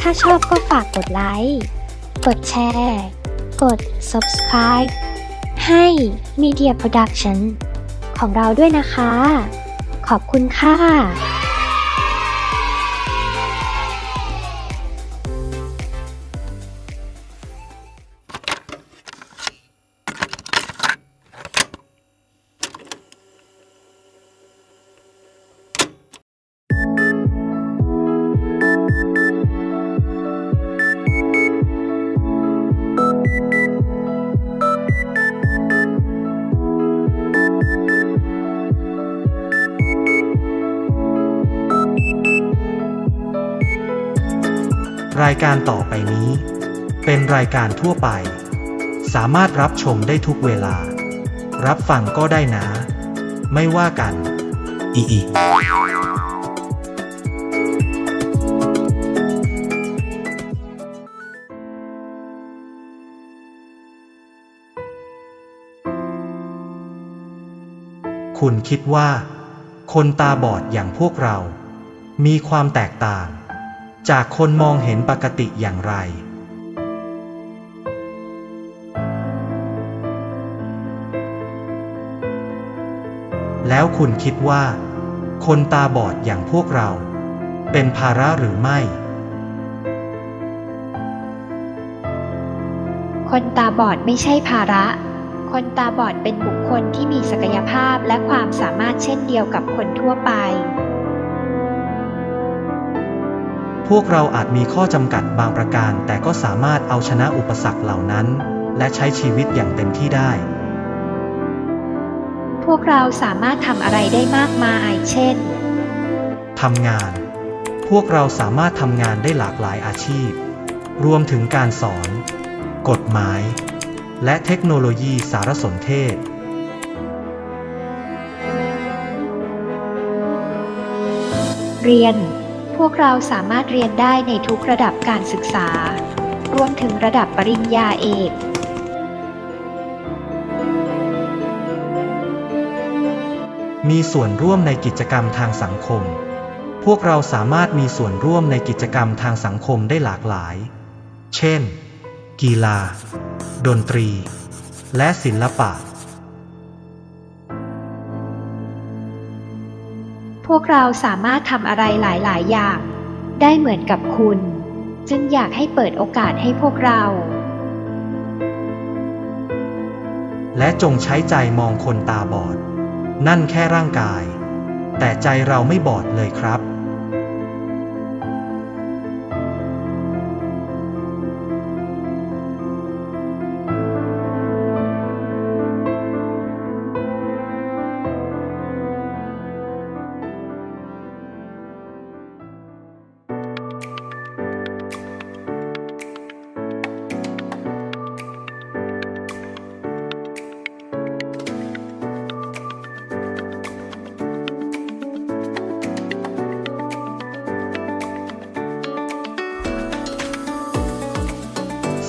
ถ้าชอบก็ฝากกดไลค์ กดแชร์ กด subscribe ให้ Media Production ของเราด้วยนะคะ ขอบคุณค่ะ รายการต่อไปนี้ เป็นรายการทั่วไป สามารถรับชมได้ทุกเวลา รับฟังก็ได้นะ ไม่ว่ากัน อีอีคุณคิดว่า คนตาบอดอย่างพวกเรา มีความแตกต่าง จากคนมองเห็นปกติอย่างไรแล้วคุณคิดว่า คนตาบอดอย่างพวกเรา เป็นภาระหรือไม่ คนตาบอดไม่ใช่ภาระ คนตาบอดเป็นบุคคลที่มีศักยภาพและความสามารถเช่นเดียวกับคนทั่วไป พวกเราอาจมีข้อจำกัดบางประการ แต่ก็สามารถเอาชนะอุปสรรคเหล่านั้น และใช้ชีวิตอย่างเต็มที่ได้ พวกเราสามารถทำอะไรได้มากมาย เช่น ทำงาน พวกเราสามารถทำงานได้หลากหลายอาชีพ รวมถึงการสอน กฎหมาย และเทคโนโลยีสารสนเทศเรียน พวกเราสามารถเรียนได้ในทุกระดับการศึกษา รวมถึงระดับปริญญาเอกมีส่วนร่วมในกิจกรรมทางสังคม พวกเราสามารถมีส่วนร่วมในกิจกรรมทางสังคมได้หลากหลาย เช่น กีฬา ดนตรี และศิลปะ พวกเราสามารถทำอะไรหลาย ๆ อย่าง ได้เหมือนกับคุณ จึงอยากให้เปิดโอกาสให้พวกเรา และจงใช้ใจมองคนตาบอด นั่นแค่ร่างกาย แต่ใจเราไม่บอดเลยครับ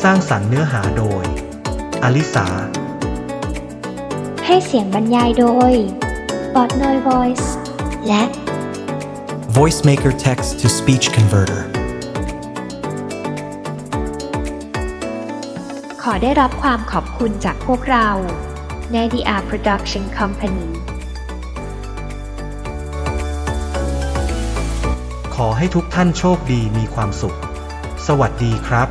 สร้างสรรค์เนื้อหาโดย อลิสา ให้เสียงบรรยายโดย b o t n o y Voice และ VoiceMaker Text to Speech Converter. ขอได้รับความขอบคุณจากพวกเรา Nadia Production Company ขอให้ทุกท่านโชคดีมีความสุข สวัสดีครับ